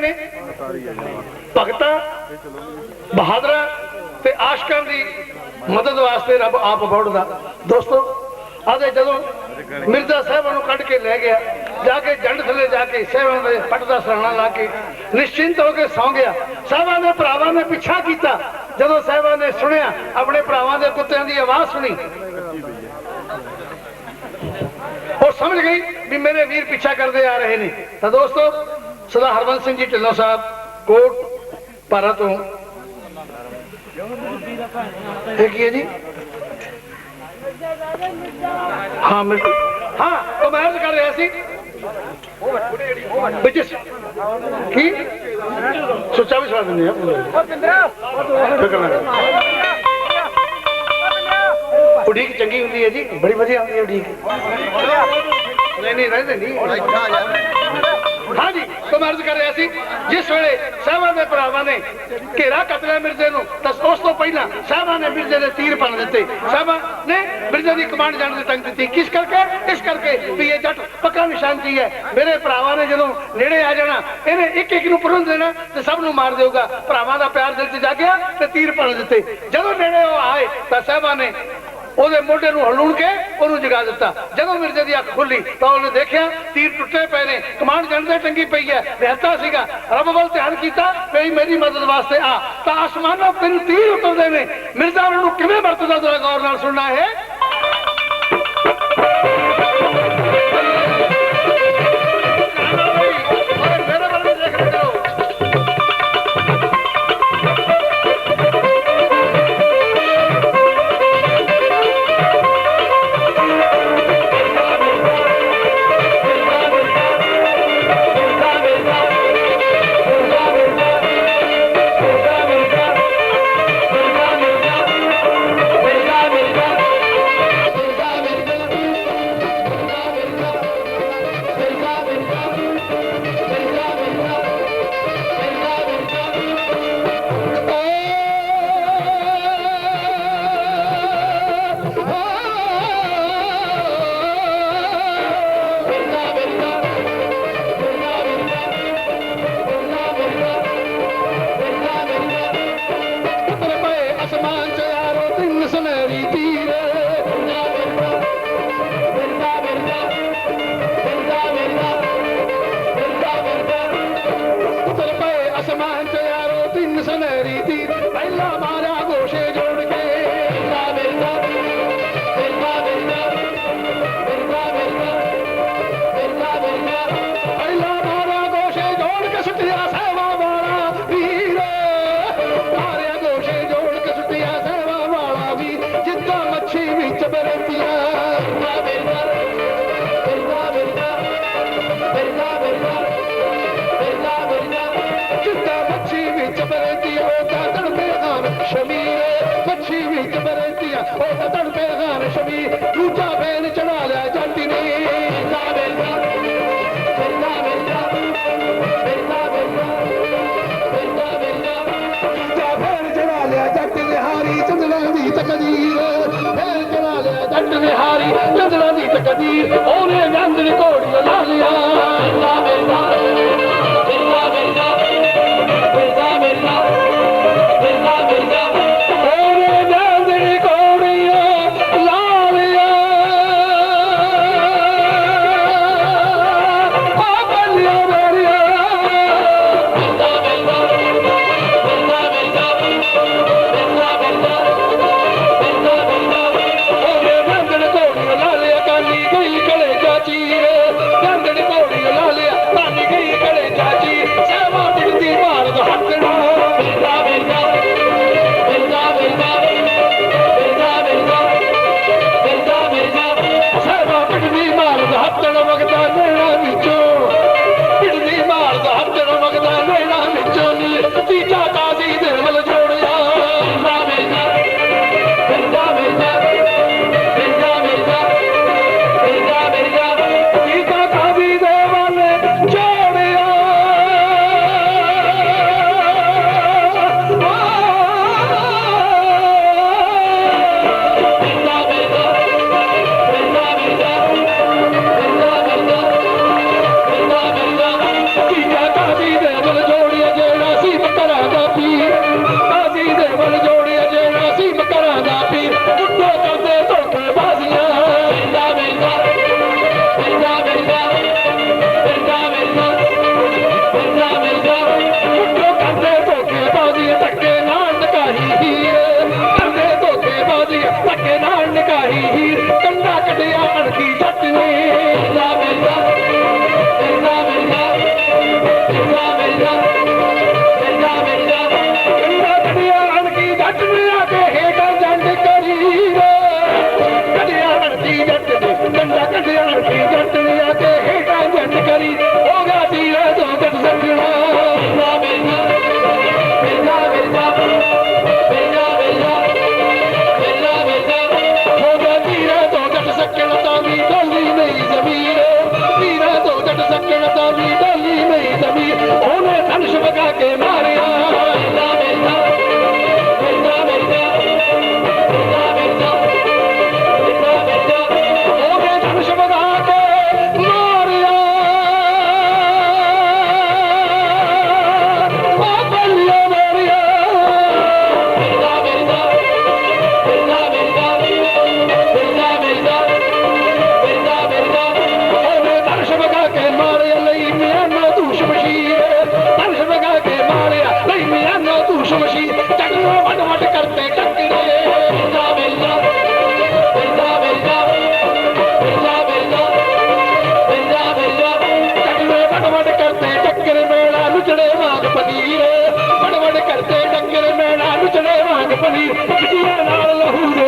ਨੇ ਭਗਤਾਂ, ਬਹਾਦਰਾਂ ਤੇ ਆਸ਼ਕਾਂ ਦੀ ਮਦਦ ਵਾਸਤੇ ਰੱਬ ਆਪ ਬੋੜਦਾ। ਦੋਸਤੋ ਆਦੇ ਜਦੋਂ ਮਿਰਜ਼ਾ ਸਾਹਿਬਾਂ ਨੂੰ ਕੱਢ ਕੇ ਲੈ ਗਿਆ, ਜਾ ਕੇ ਜੰਡ ਥੱਲੇ ਜਾ ਕੇ ਸਾਹਿਬਾਂ ਦੇ ਪੱਟ ਦਾ ਸਰਾਣਾ ਲਾ ਕੇ ਨਿਸ਼ਚਿੰਤ ਹੋ ਕੇ ਸੌਂ ਗਿਆ। ਸਾਹਿਬਾਂ ਦੇ ਭਰਾਵਾਂ ਨੇ ਪਿੱਛਾ ਕੀਤਾ। ਜਦੋਂ ਸਾਹਿਬਾਂ ਨੇ ਸੁਣਿਆ, ਆਪਣੇ ਭਰਾਵਾਂ ਦੇ ਕੁੱਤਿਆਂ ਦੀ ਆਵਾਜ਼ ਸੁਣੀ। ਉਹ ਸਮਝ ਗਈ ਵੀ ਮੇਰੇ ਵੀਰ ਪਿੱਛਾ ਕਰਦੇ ਆ ਰਹੇ ਨੇ। ਤਾਂ ਦੋਸਤੋ ਸਦਾ ਹਰਬੰਸ ਸਿੰਘ ਜੀ ਢਿੱਲੋਂ ਸਾਹਿਬ, ਕੋਟ ਭਾਰਤ ਤੋਂ। ਇਹ ਕੀ ਹੈ ਜੀ? ਹਾਂ, ਮਿਲ ਹਾਂ, ਉਹ ਮੈਂ ਅਰਜ਼ ਕਰ ਰਿਹਾ ਸੀ। ਵਿੱਚ ਕੀ? ਸੁੱਚਾ ਵੀ ਸਵਾ ਦਿੰਦੇ ਆ। ਉਡੀਕ ਚੰਗੀ ਹੁੰਦੀ ਹੈ ਜੀ, ਬੜੀ ਵਧੀਆ ਹੁੰਦੀ ਹੈ ਉਡੀਕ ਨਹੀਂ ਨਹੀਂ, ਰਹਿੰਦੇ ਨਹੀਂ। ਹਾਂਜੀ ਤਾਂ ਕਰ ਰਿਹਾ ਸੀ, ਜਿਸ ਵੇਲੇ ਸਾਹਿਬਾਂ ਦੇ ਭਰਾਵਾਂ ਨੇ ਘੇਰਾ ਕਤਲੇ ਮਿਰਜ਼ੇ ਨੂੰ, ਤਾਂ ਉਸ ਤੋਂ ਪਹਿਲਾਂ ਸਾਹਿਬਾਂ ਨੇ ਮਿਰਜ਼ੇ ਦੇ ਤੀਰ ਪੰਨ ਦਿੱਤੇ। ਸਾਹਿਬਾਂ ਨੇ ਮਿਰਜ਼ੇ ਦੀ ਕਮਾਂਡ ਜਾਣ ਦੀ ਤੰਗ ਦਿੱਤੀ ਕਿਸ ਕਰਕੇ? ਇਸ ਕਰਕੇ ਵੀ ਇਹ ਜੱਟ ਪੱਕਾ ਨਿਸ਼ਾਨਜੀ ਹੈ। ਮੇਰੇ ਭਰਾਵਾਂ ਨੇ ਜਦੋਂ ਨੇੜੇ ਆ ਜਾਣਾ, ਇਹਨੇ ਇੱਕ ਇੱਕ ਨੂੰ ਪਰੁੰਦ ਦੇਣਾ, ਤੇ ਸਭ ਨੂੰ ਮਾਰ ਦੇਊਗਾ। ਭਰਾਵਾਂ ਦਾ ਪਿਆਰ ਦਿਲ 'ਚ ਜਾਗਿਆ ਤੇ ਤੀਰ ਪੰਨ ਦਿੱਤੇ। ਜਦੋਂ ਨੇੜੇ ਉਹ ਆਏ, ਤਾਂ ਸਾਹਿਬਾਂ ਨੇ ਉਹਦੇ ਮੋਢੇ ਨੂੰ ਹਲੂਣ ਕੇ ਉਹਨੂੰ ਜਗਾ ਦਿੱਤਾ। ਜਦੋਂ ਮਿਰਜ਼ੇ ਦੀ ਅੱਖ ਖੁੱਲੀ, ਤਾਂ ਉਹਨੇ ਦੇਖਿਆ ਤੀਰ ਟੁੱਟੇ ਪਏ ਨੇ। ਕਮਾਂਡ ਜੰਦੇ ਟੰਗੀ ਪਈ ਹੈ। ਰਹਿਤਾ ਸੀਗਾ। ਰੱਬ ਵੱਲ ਧਿਆਨ ਕੀਤਾ, ਵੀ ਮੇਰੀ ਮਦਦ ਵਾਸਤੇ ਆ। ਤਾਂ ਆਸਮਾਨੋਂ ਤੈਨੂੰ ਤੀਰ ਉਤਰਦੇ ਨੇ। ਮਿਰਜ਼ਾ ਉਹਨੂੰ ਕਿਵੇਂ ਵਰਤਦਾ, ਜ਼ਰਾ ਗੌਰ ਨਾਲ ਸੁਣਨਾ ਹੈ समानो तिन सनरी तीरा आसमान चारो तिनि सुनहरी तीर पहला ڇبير بچي به شبير چوچا ڀيڻ چڙهايا چٽلي چوچا ڀيڻ چڙهايا چٽ نهاري چندڙ جي تڪلير ڀيڻ چڙهايا چٽ نهاري چندران جي تڪلير ان ڪڏهن گهٽ هيٺان ڪڏهن گهٽ ڪڏهن گهٽيا ਸੱਕਣ ਤਾਲੀ ਡਾਲੀ ਮਈ ਜ਼ਮੀਰ ਉਹਨੇ ਧਨਸ਼ ਵਗਾ ਕੇ ਮਾਰਿਆ। ਨੁਚੜੇ ਵਾਂਗ ਪਨੀਰ। ਬਣ ਬਣ ਕਰਦੇ ਡੰਗਰ ਮੈਣਾ ਨੁਚੜੇ ਵਾਂਗ ਪਨੀਰ। ਪਕੀਆਂ ਨਾਲ ਲਹੂ